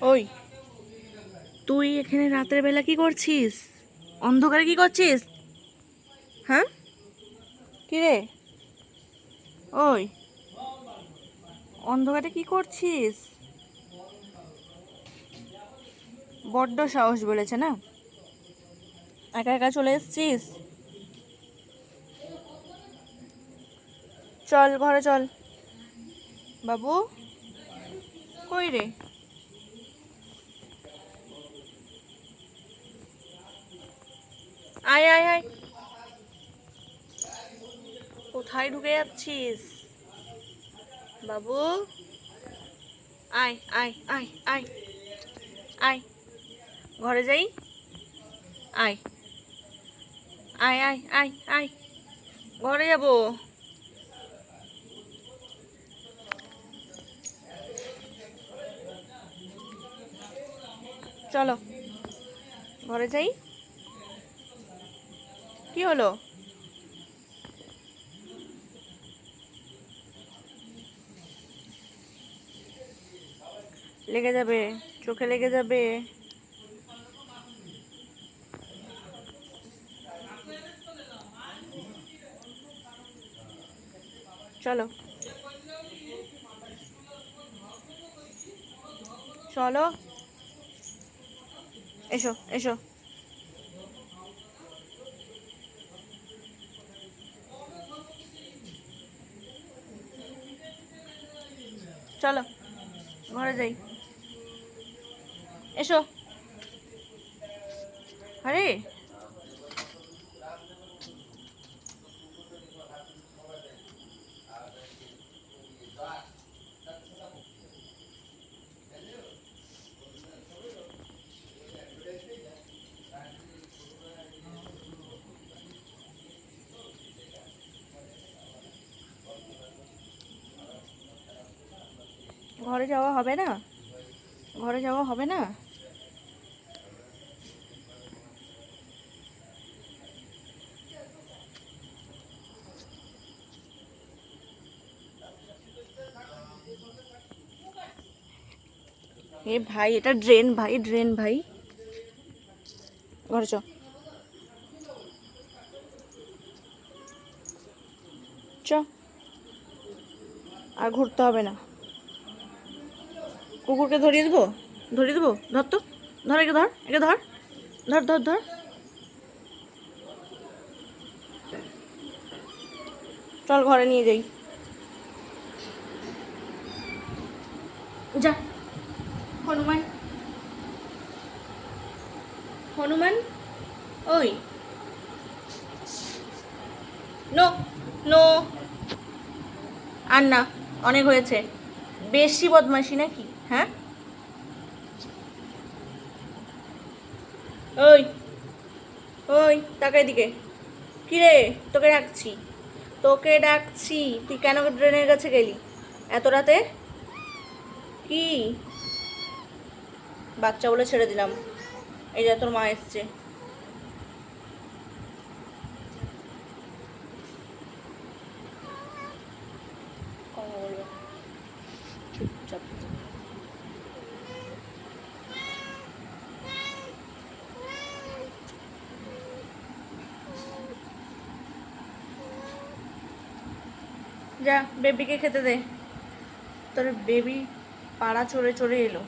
ওই। তুই এখানে রাতের বেলা কি করছিস? অন্ধকারে কি করছিস? হ্যাঁ? কি রে ওই। অন্ধকারে কি করছিস? বড্ড সাহস বলেছে না? একা একা চলে এসছিস? চল ঘরে চল। বাবু? কই রে? আয় আয় আয়। কোথায় ঢুকে যাচ্ছিস? বাবু? আয় আয় আয় আয়। আয়। ঘরে যাই? আয়। আয় আয় আয় আয়। ঘরে যাব। চলো। ঘরে যাই? কি হলো? লেগে যাবে চোখে লেগে যাবে। চলো। চলো। এসো এসো। চলো ঘরে যাই। এসো। আরে ঘরে যাওয়া হবে না? ঘরে যাওয়া হবে না? এ ভাই, এটা ড্রেন ভাই ড্রেন ভাই। ঘরে চ। আর ঘুরতে হবে না। কুকুরকে ধরিয়ে দেবো? ধরিয়ে দেবো? ধর তো। ধর একে ধর একে ধর। ধর ধর ধর। চল ঘরে নিয়ে যাই। যা। হনুমান। হনুমান? ওই। No no. আর না, অনেক হয়েছে। বেশি বদমাইশি নাকি? হ্যাঁ? ওই ওই, তাকাই দিকে কিরে, তোকে ডাকছি। তোকে ডাকছি, তুই কেন ড্রেনের কাছে গেলি? এত রাতে? কি? বাচ্চা বলে ছেড়ে দিলাম। এই যে তোর মা এসছে। চুপচাপ। যা বেবিকে খেতে দে। তোর বেবি পাড়া চড়ে চড়ে এলো।